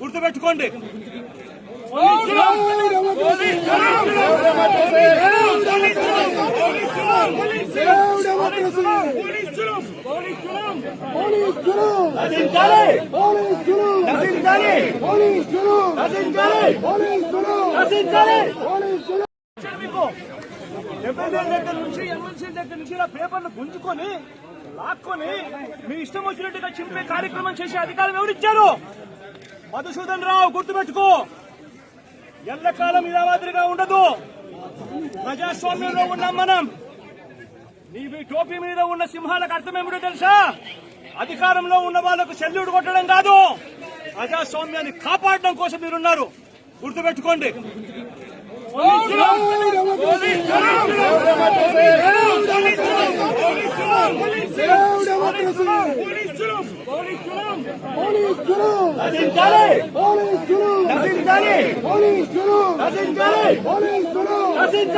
గుర్తుపెట్టుకోండి నశించాలి! దగ్గర నుంచి ఎమ్మెల్సీ దగ్గర నుంచి ఇలా పేపర్లు గుంజుకొని లాక్కొని మీ ఇష్టం వచ్చినట్టుగా చింపే కార్యక్రమం చేసే అధికారం ఎవరిచ్చారు మధుసూదన్ రావు గుర్తుపెట్టుకో. ఎల్లకాలం ఇలా మాదిరిగా ఉండదు. ప్రజాస్వామ్యంలో ఉన్నాం మనం నీ టోపీ మీద ఉన్న సింహాలకు అర్థమేమిటో తెలుసా? అధికారంలో ఉన్న వాళ్ళకు శల్యుడు కొట్టడం కాదు. ప్రజాస్వామ్యాన్ని కాపాడడం కోసం మీరున్నారు. గుర్తుపెట్టుకోండి. పోలీసులు! Nasıl